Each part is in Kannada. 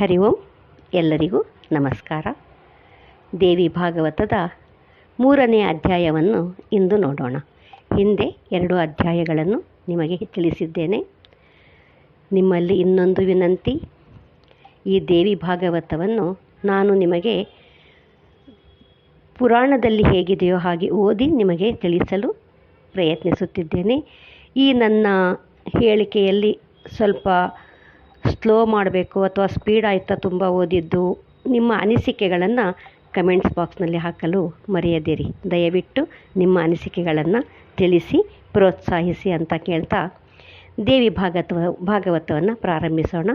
ಹರಿ ಓಂ. ಎಲ್ಲರಿಗೂ ನಮಸ್ಕಾರ. ದೇವಿ ಭಾಗವತದ ಮೂರನೇ ಅಧ್ಯಾಯವನ್ನು ಇಂದು ನೋಡೋಣ. ಹಿಂದೆ ಎರಡು ಅಧ್ಯಾಯಗಳನ್ನು ನಿಮಗೆ ತಿಳಿಸಿದ್ದೇನೆ. ನಿಮ್ಮಲ್ಲಿ ಇನ್ನೊಂದು ವಿನಂತಿ. ಈ ದೇವಿ ಭಾಗವತವನ್ನು ನಾನು ನಿಮಗೆ ಪುರಾಣದಲ್ಲಿ ಹೇಗಿದೆಯೋ ಹಾಗೆ ಓದಿ ನಿಮಗೆ ತಿಳಿಸಲು ಪ್ರಯತ್ನಿಸುತ್ತಿದ್ದೇನೆ. ಈ ನನ್ನ ಹೇಳಿಕೆಯಲ್ಲಿ ಸ್ವಲ್ಪ ಸ್ಲೋ ಮಾಡಬೇಕು ಅಥವಾ ಸ್ಪೀಡ್ ಆಯಿತಾ ತುಂಬ ಓದಿದ್ದು ನಿಮ್ಮ ಅನಿಸಿಕೆಗಳನ್ನು ಕಮೆಂಟ್ಸ್ ಬಾಕ್ಸ್ನಲ್ಲಿ ಹಾಕಲು ಮರೆಯದಿರಿ. ದಯವಿಟ್ಟು ನಿಮ್ಮ ಅನಿಸಿಕೆಗಳನ್ನು ತಿಳಿಸಿ, ಪ್ರೋತ್ಸಾಹಿಸಿ ಅಂತ ಕೇಳ್ತಾ ದೇವಿ ಭಾಗವತ ಭಾಗವತವನ್ನು ಪ್ರಾರಂಭಿಸೋಣ.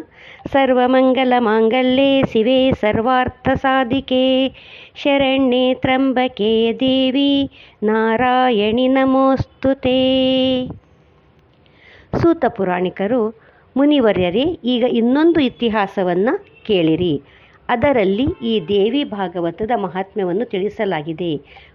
ಸರ್ವಮಂಗಲ ಮಾಂಗಲ್ಯೆ ಶಿವೆ ಸರ್ವಾರ್ಥ ಸಾಧಿಕೆ. ಶರಣ್ಯೆ ತ್ರಂಬಕೆ ದೇವಿ ನಾರಾಯಣಿ ನಮೋಸ್ತುತೇ. ಸೂತ ಪುರಾಣಿಕರು ಮುನಿವರ್ಯರೇ, ಈಗ ಇನ್ನೊಂದು ಇತಿಹಾಸವನ್ನು ಕೇಳಿರಿ. ಅದರಲ್ಲಿ ಈ ದೇವಿ ಭಾಗವತದ ಮಹಾತ್ಮ್ಯವನ್ನು ತಿಳಿಸಲಾಗಿದೆ.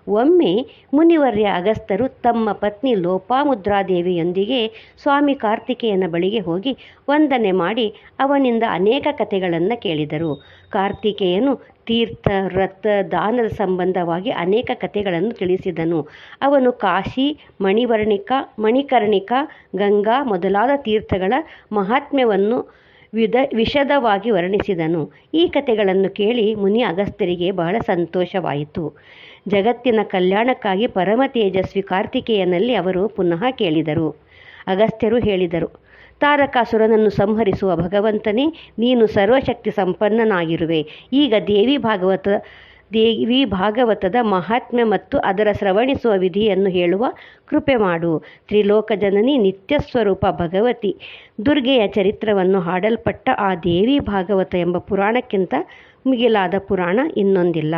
ಒಮ್ಮೆ ಮುನಿವರ್ಯ ಅಗಸ್ತರು ತಮ್ಮ ಪತ್ನಿ ಲೋಪಾಮುದ್ರಾದೇವಿಯೊಂದಿಗೆ ಸ್ವಾಮಿ ಕಾರ್ತಿಕೇಯನ ಬಳಿಗೆ ಹೋಗಿ ವಂದನೆ ಮಾಡಿ ಅವನಿಂದ ಅನೇಕ ಕಥೆಗಳನ್ನು ಕೇಳಿದರು. ಕಾರ್ತಿಕೇಯನು ತೀರ್ಥ ವ್ರತ ದಾನದ ಸಂಬಂಧವಾಗಿ ಅನೇಕ ಕಥೆಗಳನ್ನು ತಿಳಿಸಿದನು. ಅವನು ಕಾಶಿ, ಮಣಿವರ್ಣಿಕ, ಮಣಿಕರ್ಣಿಕ, ಗಂಗಾ ಮೊದಲಾದ ತೀರ್ಥಗಳ ಮಹಾತ್ಮ್ಯವನ್ನು ವಿಧ ವಿಶದವಾಗಿ ವರ್ಣಿಸಿದನು. ಈ ಕಥೆಗಳನ್ನು ಕೇಳಿ ಮುನಿ ಅಗಸ್ತ್ಯರಿಗೆ ಬಹಳ ಸಂತೋಷವಾಯಿತು. ಜಗತ್ತಿನ ಕಲ್ಯಾಣಕ್ಕಾಗಿ ಪರಮ ತೇಜಸ್ವಿ ಕಾರ್ತಿಕೇಯನಲ್ಲಿ ಅವರು ಪುನಃ ಕೇಳಿದರು. ಅಗಸ್ತ್ಯರು ಹೇಳಿದರು ತಾರಕಾಸುರನನ್ನು ಸಂಹರಿಸುವ ಭಗವಂತನೇ, ನೀನು ಸರ್ವಶಕ್ತಿ ಸಂಪನ್ನನಾಗಿರುವೆ. ಈಗ ದೇವಿ ಭಾಗವತ, ದೇವಿ ಭಾಗವತದ ಮಹಾತ್ಮ್ಯ ಮತ್ತು ಅದರ ಶ್ರವಣಿಸುವ ವಿಧಿಯನ್ನು ಹೇಳುವ ಕೃಪೆ ಮಾಡು. ತ್ರಿಲೋಕ ಜನನಿ ನಿತ್ಯ ಸ್ವರೂಪ ಭಗವತಿ. ದುರ್ಗೆಯ ಚರಿತ್ರವನ್ನು ಹಾಡಲ್ಪಟ್ಟ ಆ ದೇವಿ ಭಾಗವತ ಎಂಬ ಪುರಾಣಕ್ಕಿಂತ ಮಿಗಿಲಾದ ಪುರಾಣ ಇನ್ನೊಂದಿಲ್ಲ.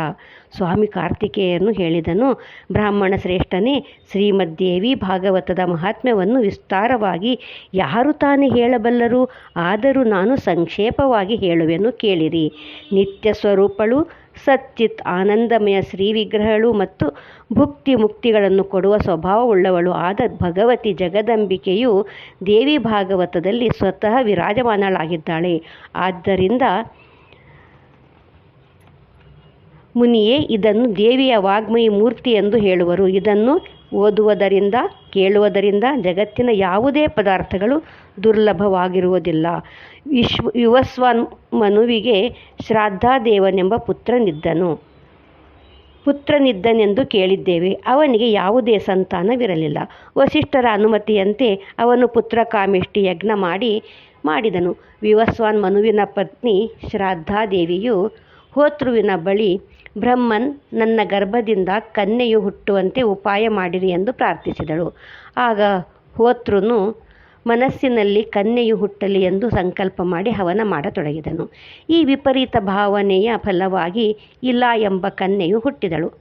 ಸ್ವಾಮಿ ಕಾರ್ತಿಕೇಯನು ಹೇಳಿದನು, ಬ್ರಾಹ್ಮಣ ಶ್ರೇಷ್ಠನೇ, ಶ್ರೀಮದ್ದೇವಿ ಭಾಗವತದ ಮಹಾತ್ಮ್ಯವನ್ನು ವಿಸ್ತಾರವಾಗಿ ಯಾರು ತಾನೇ ಹೇಳಬಲ್ಲರು, ಆದರೂ ನಾನು ಸಂಕ್ಷೇಪವಾಗಿ ಹೇಳುವೆನು ಕೇಳಿರಿ. ನಿತ್ಯ ಸ್ವರೂಪಳು, ಸಚ್ಚಿತ್ ಆನಂದಮಯ ಶ್ರೀ ವಿಗ್ರಹಗಳು ಮತ್ತು ಭುಕ್ತಿ ಮುಕ್ತಿಗಳನ್ನು ಕೊಡುವ ಸ್ವಭಾವವುಳ್ಳವಳು ಆದ ಭಗವತಿ ಜಗದಂಬಿಕೆಯು ದೇವಿ ಭಾಗವತದಲ್ಲಿ ಸ್ವತಃ ವಿರಾಜಮಾನಳಾಗಿದ್ದಾಳೆ. ಆದ್ದರಿಂದ ಮುನಿಯೇ, ಇದನ್ನು ದೇವಿಯ ವಾಗ್ಮಯಿ ಮೂರ್ತಿ ಎಂದು ಹೇಳುವರು. ಇದನ್ನು ಓದುವುದರಿಂದ, ಕೇಳುವುದರಿಂದ ಜಗತ್ತಿನ ಯಾವುದೇ ಪದಾರ್ಥಗಳು ದುರ್ಲಭವಾಗಿರುವುದಿಲ್ಲ. ವಿಶ್ವ ಯುವಸ್ವನ್ ಮನುವಿಗೆ ಶ್ರಾದ್ದಾದೇವನೆಂಬ ಪುತ್ರನಿದ್ದನು. ಪುತ್ರನಿದ್ದನೆಂದು ಕೇಳಿದ್ದೇವೆ. ಅವನಿಗೆ ಯಾವುದೇ ಸಂತಾನವಿರಲಿಲ್ಲ. ವಸಿಷ್ಠರ ಅನುಮತಿಯಂತೆ ಅವನು ಪುತ್ರ ಕಾಮಿಷ್ಟಿ ಯಜ್ಞ ಮಾಡಿ, ಮಾಡಿದನು. ವಿವಸ್ವಾನ್ ಮನುವಿನ ಪತ್ನಿ ಶ್ರಾದ್ದಾದೇವಿಯು ಹೋತೃವಿನ ಬಳಿ ಬ್ರಹ್ಮನ್, ನನ್ನ ಗರ್ಭದಿಂದ ಕನ್ಯೆಯು ಹುಟ್ಟುವಂತೆ ಉಪಾಯ ಮಾಡಿರಿ ಎಂದು ಪ್ರಾರ್ಥಿಸಿದಳು. ಆಗ ಹೋತೃನು ಮನಸ್ಸಿನಲ್ಲಿ ಕನ್ಯೆಯು ಹುಟ್ಟಲಿ ಎಂದು ಸಂಕಲ್ಪ ಮಾಡಿ ಹವನ ಮಾಡತೊಡಗಿದನು. ಈ ವಿಪರೀತ ಭಾವನೆಯ ಫಲವಾಗಿ ಇಲ್ಲ ಎಂಬ ಕನ್ಯೆಯು ಹುಟ್ಟಿದಳು.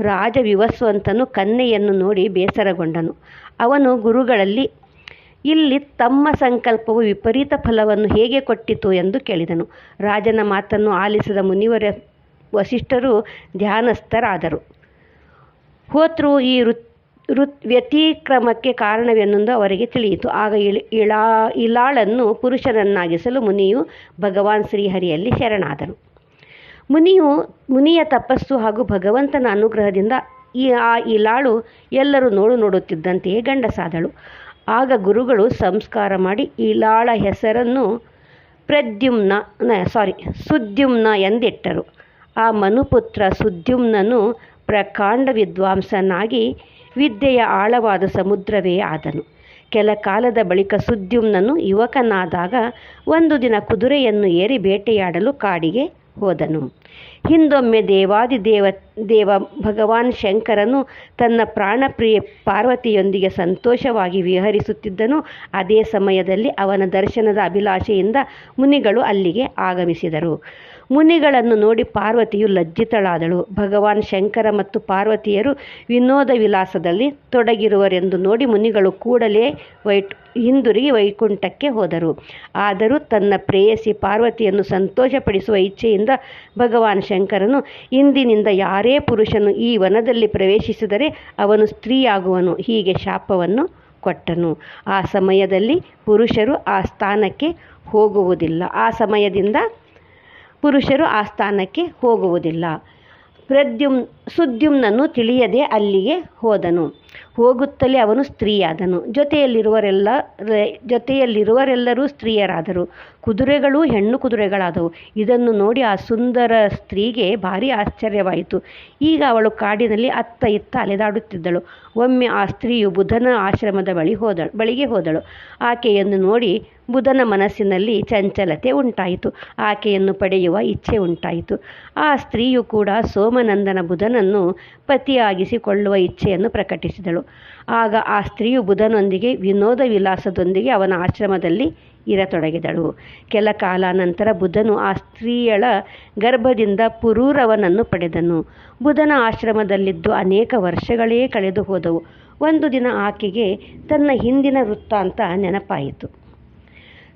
ರಾಜ ವಿವಸ್ವಂತನು ಕನ್ಯೆಯನ್ನು ನೋಡಿ ಬೇಸರಗೊಂಡನು. ಅವನು ಗುರುಗಳಲ್ಲಿ, ಇಲ್ಲಿ ತಮ್ಮ ಸಂಕಲ್ಪವು ವಿಪರೀತ ಫಲವನ್ನು ಹೇಗೆ ಕೊಟ್ಟಿತು? ಎಂದು ಕೇಳಿದನು. ರಾಜನ ಮಾತನ್ನು ಆಲಿಸಿದ ಮುನಿವರ ವಸಿಷ್ಠರು ಧ್ಯಾನಸ್ಥರಾದರು. ಹೋತೃ ಈ ಋತ್ ಋತ್ ವ್ಯತಿಕ್ರಮಕ್ಕೆ ಕಾರಣವೆನ್ನೊಂದು ಅವರಿಗೆ ತಿಳಿಯಿತು. ಆಗ ಇಳಿ, ಇಳಾ ಇಲಾಳನ್ನು ಪುರುಷನನ್ನಾಗಿಸಲು ಮುನಿಯು ಭಗವಾನ್ ಶ್ರೀಹರಿಯಲ್ಲಿ ಶರಣಾದರು. ಮುನಿಯು, ಮುನಿಯ ತಪಸ್ಸು ಹಾಗೂ ಭಗವಂತನ ಅನುಗ್ರಹದಿಂದ ಈ, ಆ ಇಲಾಳು ಎಲ್ಲರೂ ನೋಡು ನೋಡುತ್ತಿದ್ದಂತೆಯೇ ಗಂಡಸಾದಳು. ಆಗ ಗುರುಗಳು ಸಂಸ್ಕಾರ ಮಾಡಿ ಇಲಾಳ ಹೆಸರನ್ನು ಪ್ರದ್ಯುಮ್ನ ಸಾರಿ ಸುದ್ಯುಮ್ನ ಎಂದಿಟ್ಟರು. ಆ ಮನುಪುತ್ರ ಸುದ್ಯುಮ್ನನು ಪ್ರಕಾಂಡ ವಿದ್ವಾಂಸನಾಗಿ ವಿದ್ಯೆಯ ಆಳವಾದ ಸಮುದ್ರವೇ ಆದನು. ಕೆಲ ಕಾಲದ ಬಳಿಕ ಸುದ್ಯುಮ್ನನು ಯುವಕನಾದಾಗ ಒಂದು ದಿನ ಕುದುರೆಯನ್ನು ಏರಿ ಬೇಟೆಯಾಡಲು ಕಾಡಿಗೆ ಹೋದನು. ಹಿಂದೊಮ್ಮೆ ದೇವಾದಿ ದೇವ ದೇವ ಭಗವಾನ್ ಶಂಕರನು ತನ್ನ ಪ್ರಾಣಪ್ರಿಯ ಪಾರ್ವತಿಯೊಂದಿಗೆ ಸಂತೋಷವಾಗಿ ವಿಹರಿಸುತ್ತಿದ್ದನು. ಅದೇ ಸಮಯದಲ್ಲಿ ಅವನ ದರ್ಶನದ ಅಭಿಲಾಷೆಯಿಂದ ಮುನಿಗಳು ಅಲ್ಲಿಗೆ ಆಗಮಿಸಿದರು. ಮುನಿಗಳನ್ನು ನೋಡಿ ಪಾರ್ವತಿಯು ಲಜ್ಜಿತಳಾದಳು. ಭಗವಾನ್ ಶಂಕರ ಮತ್ತು ಪಾರ್ವತಿಯರು ವಿನೋದ ವಿಲಾಸದಲ್ಲಿ ತೊಡಗಿರುವರೆಂದು ನೋಡಿ ಮುನಿಗಳು ಕೂಡಲೇ ವೈಟ್ ಹಿಂದಿರುಗಿ ವೈಕುಂಠಕ್ಕೆ ಹೋದರು. ಆದರೂ ತನ್ನ ಪ್ರೇಯಸಿ ಪಾರ್ವತಿಯನ್ನು ಸಂತೋಷಪಡಿಸುವ ಇಚ್ಛೆಯಿಂದ ಭಗವಾನ್ ಶಂಕರನು ಇಂದಿನಿಂದ ಯಾರೇ ಪುರುಷನು ಈ ವನದಲ್ಲಿ ಪ್ರವೇಶಿಸಿದರೆ ಅವನು ಸ್ತ್ರೀಯಾಗುವನು, ಹೀಗೆ ಶಾಪವನ್ನು ಕೊಟ್ಟನು. ಆ ಸಮಯದಲ್ಲಿ ಪುರುಷರು ಆ ಸ್ಥಾನಕ್ಕೆ ಹೋಗುವುದಿಲ್ಲ. ಆ ಸಮಯದಿಂದ ಪುರುಷರು ಆ ಸ್ಥಾನಕ್ಕೆ ಹೋಗುವುದಿಲ್ಲ. ಪ್ರದ್ಯುಮ್, ಸುದ್ಯುಮ್ನನ್ನು ತಿಳಿಯದೆ ಅಲ್ಲಿಗೆ ಹೋದನು. ಹೋಗುತ್ತಲೇ ಅವನು ಸ್ತ್ರೀಯಾದನು. ಜೊತೆಯಲ್ಲಿರುವರೆಲ್ಲ, ಜೊತೆಯಲ್ಲಿರುವರೆಲ್ಲರೂ ಸ್ತ್ರೀಯರಾದರು. ಕುದುರೆಗಳು ಹೆಣ್ಣು ಕುದುರೆಗಳಾದವು. ಇದನ್ನು ನೋಡಿ ಆ ಸುಂದರ ಸ್ತ್ರೀಗೆ ಭಾರಿ ಆಶ್ಚರ್ಯವಾಯಿತು. ಈಗ ಅವಳು ಕಾಡಿನಲ್ಲಿ ಅತ್ತ ಇತ್ತ ಅಲೆದಾಡುತ್ತಿದ್ದಳು. ಒಮ್ಮೆ ಆ ಸ್ತ್ರೀಯು ಬುಧನ ಆಶ್ರಮದ ಬಳಿ ಹೋದಳು ಬಳಿಗೆ ಹೋದಳು. ಆಕೆಯನ್ನು ನೋಡಿ ಬುಧನ ಮನಸ್ಸಿನಲ್ಲಿ ಚಂಚಲತೆ ಉಂಟಾಯಿತು. ಆಕೆಯನ್ನು ಪಡೆಯುವ ಇಚ್ಛೆ ಉಂಟಾಯಿತು. ಆ ಸ್ತ್ರೀಯು ಕೂಡ ಸೋಮನಂದನ ಬುಧನನ್ನು ಪತಿಯಾಗಿಸಿಕೊಳ್ಳುವ ಇಚ್ಛೆಯನ್ನು ಪ್ರಕಟಿಸಿದಳು. ಆಗ ಆ ಸ್ತ್ರೀಯು ಬುಧನೊಂದಿಗೆ ವಿನೋದ ವಿಲಾಸದೊಂದಿಗೆ ಅವನ ಆಶ್ರಮದಲ್ಲಿ ಇರತೊಡಗಿದಳು. ಕೆಲ ಕಾಲ ನಂತರ ಬುಧನು ಆ ಸ್ತ್ರೀಯಳ ಗರ್ಭದಿಂದ ಪುರೂರವನನ್ನು ಪಡೆದನು. ಬುಧನ ಆಶ್ರಮದಲ್ಲಿದ್ದು ಅನೇಕ ವರ್ಷಗಳೇ ಕಳೆದು ಹೋದವು. ಒಂದು ದಿನ ಆಕೆಗೆ ತನ್ನ ಹಿಂದಿನ ವೃತ್ತಾಂತ ನೆನಪಾಯಿತು.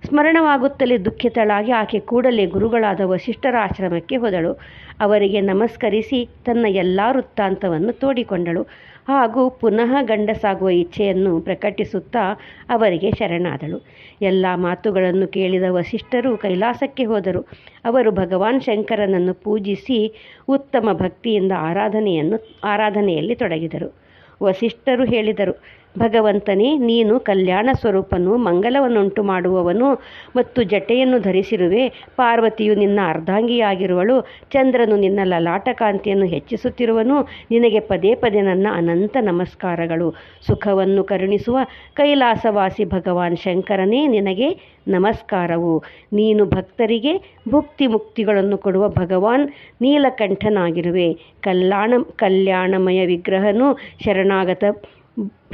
ಸ್ಮರಣವಾಗುತ್ತಲೇ ದುಃಖಿತಳಾಗಿ ಆಕೆ ಕೂಡಲೇ ಗುರುಗಳಾದ ವಶಿಷ್ಠರ ಆಶ್ರಮಕ್ಕೆ ಹೋದಳು. ಅವರಿಗೆ ನಮಸ್ಕರಿಸಿ ತನ್ನ ಎಲ್ಲ ವೃತ್ತಾಂತವನ್ನು ತೋಡಿಕೊಂಡಳು. ಹಾಗೂ ಪುನಃ ಗಂಡಸಾಗುವ ಇಚ್ಛೆಯನ್ನು ಪ್ರಕಟಿಸುತ್ತಾ ಅವರಿಗೆ ಶರಣಾದಳು. ಎಲ್ಲ ಮಾತುಗಳನ್ನು ಕೇಳಿದ ವಸಿಷ್ಠರು ಕೈಲಾಸಕ್ಕೆ ಹೋದರು. ಅವರು ಭಗವಾನ್ ಶಂಕರನನ್ನು ಪೂಜಿಸಿ ಉತ್ತಮ ಭಕ್ತಿಯಿಂದ ಆರಾಧನೆಯನ್ನು, ಆರಾಧನೆಯಲ್ಲಿ ತೊಡಗಿದರು. ವಸಿಷ್ಠರು ಹೇಳಿದರು ಭಗವಂತನೇ, ನೀನು ಕಲ್ಯಾಣ ಸ್ವರೂಪನು, ಮಂಗಲವನ್ನುಂಟು ಮಾಡುವವನು ಮತ್ತು ಜಟೆಯನ್ನು ಧರಿಸಿರುವೆ. ಪಾರ್ವತಿಯು ನಿನ್ನ ಅರ್ಧಾಂಗಿಯಾಗಿರುವಳು, ಚಂದ್ರನು ನಿನ್ನ ಲಲಾಟಕಾಂತಿಯನ್ನು ಹೆಚ್ಚಿಸುತ್ತಿರುವನು. ನಿನಗೆ ಪದೇ ಪದೇ ನನ್ನ ಅನಂತ ನಮಸ್ಕಾರಗಳು. ಸುಖವನ್ನು ಕರುಣಿಸುವ ಕೈಲಾಸವಾಸಿ ಭಗವಾನ್ ಶಂಕರನೇ, ನಿನಗೆ ನಮಸ್ಕಾರವು. ನೀನು ಭಕ್ತರಿಗೆ ಭುಕ್ತಿ ಮುಕ್ತಿಗಳನ್ನು ಕೊಡುವ ಭಗವಾನ್ ನೀಲಕಂಠನಾಗಿರುವೆ. ಕಲ್ಯಾಣ, ಕಲ್ಯಾಣಮಯ ವಿಗ್ರಹನು ಶರಣಾಗತ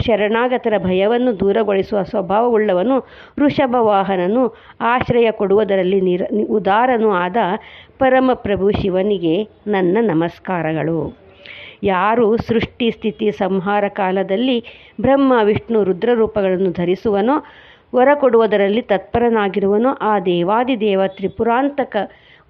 ಶರಣಾಗತರ ಭಯವನ್ನು ದೂರಗೊಳಿಸುವ ಸ್ವಭಾವವುಳ್ಳವನು ವೃಷಭವಾಹನನು ಆಶ್ರಯ ಕೊಡುವುದರಲ್ಲಿ ನಿರ ಉದಾರನೂ ಆದ ಪರಮಪ್ರಭು ಶಿವನಿಗೆ ನನ್ನ ನಮಸ್ಕಾರಗಳು. ಯಾರು ಸೃಷ್ಟಿ ಸ್ಥಿತಿ ಸಂಹಾರ ಕಾಲದಲ್ಲಿ ಬ್ರಹ್ಮ, ವಿಷ್ಣು ರುದ್ರರೂಪಗಳನ್ನು ಧರಿಸುವನೋ, ವರ ಕೊಡುವುದರಲ್ಲಿ ತತ್ಪರನಾಗಿರುವನೋ, ಆ ದೇವಾದಿದೇವ ತ್ರಿಪುರಾಂತಕ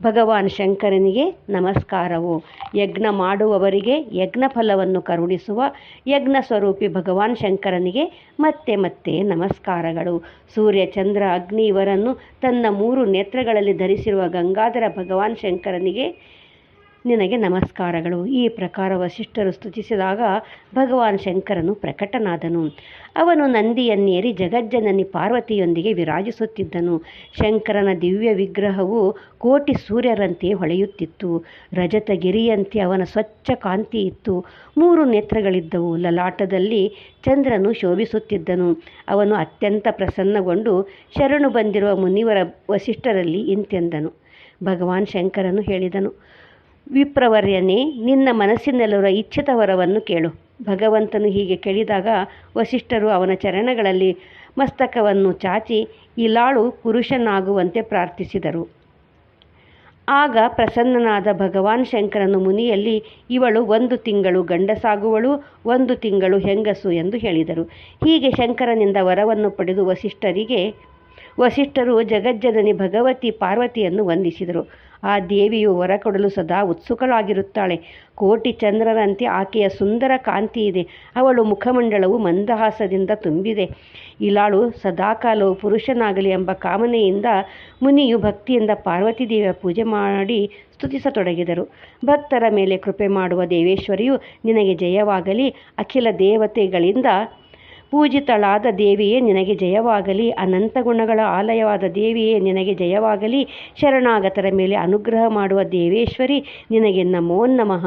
ಭಗವಾನ್ ಶಂಕರನಿಗೆ ನಮಸ್ಕಾರವು. ಯಜ್ಞ ಮಾಡುವವರಿಗೆ ಯಜ್ಞ ಫಲವನ್ನು ಕರುಣಿಸುವ ಯಜ್ಞ ಸ್ವರೂಪಿ ಭಗವಾನ್ ಶಂಕರನಿಗೆ ಮತ್ತೆ ಮತ್ತೆ ನಮಸ್ಕಾರಗಳು. ಸೂರ್ಯ, ಚಂದ್ರ, ಅಗ್ನಿ ಇವರನ್ನು ತನ್ನ ಮೂರು ನೇತ್ರಗಳಲ್ಲಿ ಧರಿಸಿರುವ ಗಂಗಾಧರ ಭಗವಾನ್ ಶಂಕರನಿಗೆ ನಿನಗೆ ನಮಸ್ಕಾರಗಳು. ಈ ಪ್ರಕಾರ ವಸಿಷ್ಠರು ಸ್ತುತಿಸಿದಾಗ ಭಗವಾನ್ ಶಂಕರನು ಪ್ರಕಟನಾದನು. ಅವನು ನಂದಿಯನ್ನೇರಿ ಜಗಜ್ಜನನಿ ಪಾರ್ವತಿಯೊಂದಿಗೆ ವಿರಾಜಿಸುತ್ತಿದ್ದನು. ಶಂಕರನ ದಿವ್ಯ ವಿಗ್ರಹವು ಕೋಟಿ ಸೂರ್ಯರಂತೆ ಹೊಳೆಯುತ್ತಿತ್ತು. ರಜತಗಿರಿಯಂತೆ ಅವನ ಸ್ವಚ್ಛ ಕಾಂತಿ ಇತ್ತು. ಮೂರು ನೇತ್ರಗಳಿದ್ದವು. ಲಲಾಟದಲ್ಲಿ ಚಂದ್ರನು ಶೋಭಿಸುತ್ತಿದ್ದನು. ಅವನು ಅತ್ಯಂತ ಪ್ರಸನ್ನಗೊಂಡು ಶರಣು ಬಂದಿರುವ ಮುನಿವರ ವಸಿಷ್ಠರಲ್ಲಿ ಇಂತೆಂದನು. ಭಗವಾನ್ ಶಂಕರನು ಹೇಳಿದನು ವಿಪ್ರವರ್ಯನೇ, ನಿನ್ನ ಮನಸ್ಸಿನಲ್ಲಿರುವ ಇಚ್ಛಿತ ವರವನ್ನು ಕೇಳು. ಭಗವಂತನು ಹೀಗೆ ಕೇಳಿದಾಗ ವಸಿಷ್ಠರು ಅವನ ಚರಣಗಳಲ್ಲಿ ಮಸ್ತಕವನ್ನು ಚಾಚಿ ಇಲಾಳು ಪುರುಷನಾಗುವಂತೆ ಪ್ರಾರ್ಥಿಸಿದರು. ಆಗ ಪ್ರಸನ್ನನಾದ ಭಗವಾನ್ ಶಂಕರನು ಮುನಿಯಲ್ಲಿ ಇವಳು ಒಂದು ತಿಂಗಳು ಗಂಡಸಾಗುವಳು, ಒಂದು ತಿಂಗಳು ಹೆಂಗಸು ಎಂದು ಹೇಳಿದರು. ಹೀಗೆ ಶಂಕರನಿಂದ ವರವನ್ನು ಪಡೆದು ವಸಿಷ್ಠರಿಗೆ, ವಸಿಷ್ಠರು ಜಗಜ್ಜನನಿ ಭಗವತಿ ಪಾರ್ವತಿಯನ್ನು ವಂದಿಸಿದರು. ಆ ದೇವಿಯು ವರ ಕೊಡಲು ಸದಾ ಉತ್ಸುಕಳಾಗಿರುತ್ತಾಳೆ. ಕೋಟಿ ಚಂದ್ರರಂತೆ ಆಕೆಯ ಸುಂದರ ಕಾಂತಿ ಇದೆ. ಅವಳು ಮುಖಮಂಡಲವು ಮಂದಹಾಸದಿಂದ ತುಂಬಿದೆ. ಇಲಾಳು ಸದಾಕಾಲವು ಪುರುಷನಾಗಲಿ ಎಂಬ ಕಾಮನೆಯಿಂದ ಮುನಿಯು ಭಕ್ತಿಯಿಂದ ಪಾರ್ವತಿ ದೇವಿಯ ಪೂಜೆ ಮಾಡಿ ಸ್ತುತಿಸತೊಡಗಿದರು. ಭಕ್ತರ ಮೇಲೆ ಕೃಪೆ ಮಾಡುವ ದೇವೇಶ್ವರಿಯು ನಿನಗೆ ಜಯವಾಗಲಿ, ಅಖಿಲ ದೇವತೆಗಳಿಂದ ಪೂಜಿತಳಾದ ದೇವಿಯೇ ನಿನಗೆ ಜಯವಾಗಲಿ, ಅನಂತ ಗುಣಗಳ ಆಲಯವಾದ ದೇವಿಯೇ ನಿನಗೆ ಜಯವಾಗಲಿ, ಶರಣಾಗತರ ಮೇಲೆ ಅನುಗ್ರಹ ಮಾಡುವ ದೇವೇಶ್ವರಿ ನಿನಗೆ ನಮೋ ನಮಃ.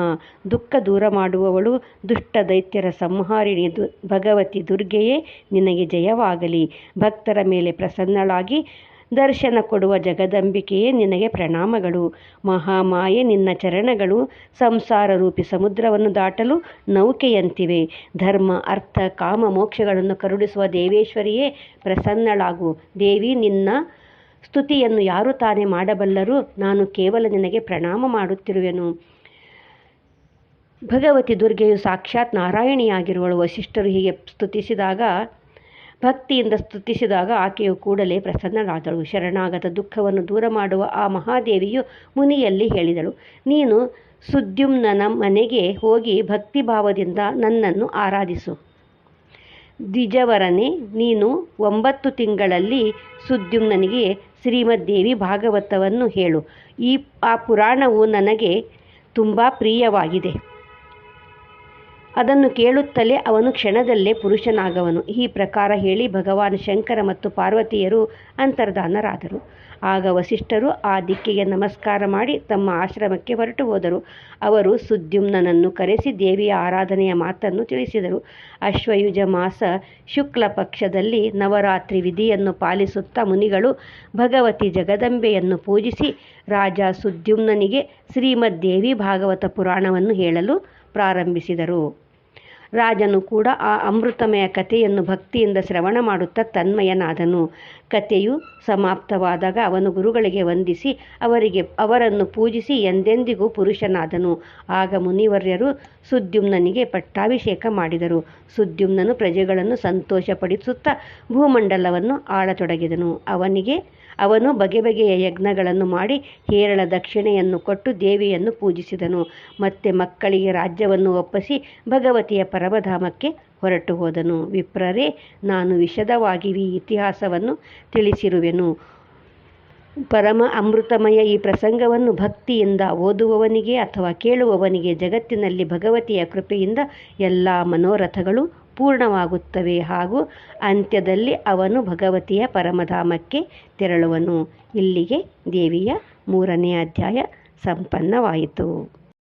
ದುಃಖ ದೂರ ಮಾಡುವವಳು, ದುಷ್ಟ ದೈತ್ಯರ ಸಂಹಾರಿಣಿ ದು, ಭಗವತಿ ದುರ್ಗೆಯೇ ನಿನಗೆ ಜಯವಾಗಲಿ. ಭಕ್ತರ ಮೇಲೆ ಪ್ರಸನ್ನಳಾಗಿ ದರ್ಶನ ಕೊಡುವ ಜಗದಂಬಿಕೆಯೇ ನಿನಗೆ ಪ್ರಣಾಮಗಳು. ಮಹಾಮಾಯೆ ನಿನ್ನ ಚರಣಗಳು. ಸಂಸಾರ ರೂಪಿ ಸಮುದ್ರವನ್ನು ದಾಟಲು ನೌಕೆಯಂತಿವೆ. ಧರ್ಮ, ಅರ್ಥ, ಕಾಮ, ಮೋಕ್ಷಗಳನ್ನು ಕರುಡಿಸುವ ದೇವೇಶ್ವರಿಯೇ ಪ್ರಸನ್ನಳಾಗು. ದೇವಿ, ನಿನ್ನ ಸ್ತುತಿಯನ್ನು ಯಾರು ತಾನೇ ಮಾಡಬಲ್ಲರು? ನಾನು ಕೇವಲ ನಿನಗೆ ಪ್ರಣಾಮ ಮಾಡುತ್ತಿರುವೆನು. ಭಗವತಿ ದುರ್ಗೆಯು ಸಾಕ್ಷಾತ್ ನಾರಾಯಣಿಯಾಗಿರುವಳು. ವಶಿಷ್ಠರು ಹೀಗೆ ಸ್ತುತಿಸಿದಾಗ ಭಕ್ತಿಯಿಂದ ಸ್ತುತಿಸಿದಾಗ ಆಕೆಯು ಕೂಡಲೇ ಪ್ರಸನ್ನಳಾದಳು. ಶರಣಾಗತ ದುಃಖವನ್ನು ದೂರ ಮಾಡುವ ಆ ಮಹಾದೇವಿಯು ಮುನಿಯಲ್ಲಿ ಹೇಳಿದಳು, ನೀನು ಸುದ್ಯುಮ್ನನ ಮನೆಗೆ ಹೋಗಿ ಭಕ್ತಿಭಾವದಿಂದ ನನ್ನನ್ನು ಆರಾಧಿಸು. ದ್ವಿಜವರನೆ, ನೀನು ಒಂಬತ್ತು ತಿಂಗಳಲ್ಲಿ ಸುದ್ಯುಮ್ನನಿಗೆ ಶ್ರೀಮದ್ದೇವಿ ಭಾಗವತವನ್ನು ಹೇಳು. ಈ, ಆ ಪುರಾಣವು ನನಗೆ ತುಂಬ ಪ್ರಿಯವಾಗಿದೆ. ಅದನ್ನು ಕೇಳುತ್ತಲೇ ಅವನು ಕ್ಷಣದಲ್ಲೇ ಪುರುಷನಾಗವನು. ಈ ಪ್ರಕಾರ ಹೇಳಿ ಭಗವಾನ್ ಶಂಕರ ಮತ್ತು ಪಾರ್ವತಿಯರು ಅಂತರ್ಧಾನರಾದರು. ಆಗ ವಸಿಷ್ಠರು ಆ ದಿಕ್ಕಿಗೆ ನಮಸ್ಕಾರ ಮಾಡಿ ತಮ್ಮ ಆಶ್ರಮಕ್ಕೆ ಹೊರಟು ಹೋದರು. ಅವರು ಸುದ್ಯುಮ್ನನನ್ನು ಕರೆಸಿ ದೇವಿಯ ಆರಾಧನೆಯ ಮಾತನ್ನು ತಿಳಿಸಿದರು. ಅಶ್ವಯುಜ ಮಾಸ ಶುಕ್ಲ ಪಕ್ಷದಲ್ಲಿ ನವರಾತ್ರಿ ವಿಧಿಯನ್ನು ಪಾಲಿಸುತ್ತಾ ಮುನಿಗಳು ಭಗವತಿ ಜಗದಂಬೆಯನ್ನು ಪೂಜಿಸಿ ರಾಜ ಸುದ್ಯುಮ್ನನಿಗೆ ಶ್ರೀಮದ್ದೇವಿ ಭಾಗವತ ಪುರಾಣವನ್ನು ಹೇಳಲು ಪ್ರಾರಂಭಿಸಿದರು. ರಾಜನು ಕೂಡ ಆ ಅಮೃತಮಯ ಕಥೆಯನ್ನು ಭಕ್ತಿಯಿಂದ ಶ್ರವಣ ಮಾಡುತ್ತಾ ತನ್ಮಯನಾದನು. ಕಥೆಯು ಸಮಾಪ್ತವಾದಾಗ ಅವನು ಗುರುಗಳಿಗೆ ವಂದಿಸಿ ಅವರಿಗೆ ಅವರನ್ನು ಪೂಜಿಸಿ ಎಂದೆಂದಿಗೂ ಪುರುಷನಾದನು. ಆಗ ಮುನಿವರ್ಯರು ಸುದ್ಯುಮ್ನನಿಗೆ ಪಟ್ಟಾಭಿಷೇಕ ಮಾಡಿದರು. ಸುದ್ಯುಮ್ನನು ಪ್ರಜೆಗಳನ್ನು ಸಂತೋಷಪಡಿಸುತ್ತಾ ಭೂಮಂಡಲವನ್ನು ಆಳತೊಡಗಿದನು. ಅವನಿಗೆ ಅವನು ಬಗೆ ಬಗೆಯ ಯಜ್ಞಗಳನ್ನು ಮಾಡಿ ಹೇರಳ ದಕ್ಷಿಣೆಯನ್ನು ಕೊಟ್ಟು ದೇವಿಯನ್ನು ಪೂಜಿಸಿದನು. ಮತ್ತೆ ಮಕ್ಕಳಿಗೆ ರಾಜ್ಯವನ್ನು ಒಪ್ಪಿಸಿ ಭಗವತಿಯ ಪರಮಧಾಮಕ್ಕೆ ಹೊರಟು ಹೋದನು. ವಿಪ್ರರೇ, ನಾನು ವಿಶದವಾಗಿ ಈ ಇತಿಹಾಸವನ್ನು ತಿಳಿಸಿರುವೆನು. ಪರಮ ಅಮೃತಮಯ ಈ ಪ್ರಸಂಗವನ್ನು ಭಕ್ತಿಯಿಂದ ಓದುವವನಿಗೆ ಅಥವಾ ಕೇಳುವವನಿಗೆ ಜಗತ್ತಿನಲ್ಲಿ ಭಗವತಿಯ ಕೃಪೆಯಿಂದ ಎಲ್ಲ ಮನೋರಥಗಳು ಪೂರ್ಣವಾಗುತ್ತವೆ ಹಾಗೂ ಅಂತ್ಯದಲ್ಲಿ ಅವನು ಭಗವತಿಯ ಪರಮಧಾಮಕ್ಕೆ ತೆರಳುವನು. ಇಲ್ಲಿಗೆ ದೇವಿಯ ಮೂರನೇ ಅಧ್ಯಾಯ ಸಂಪನ್ನವಾಯಿತು.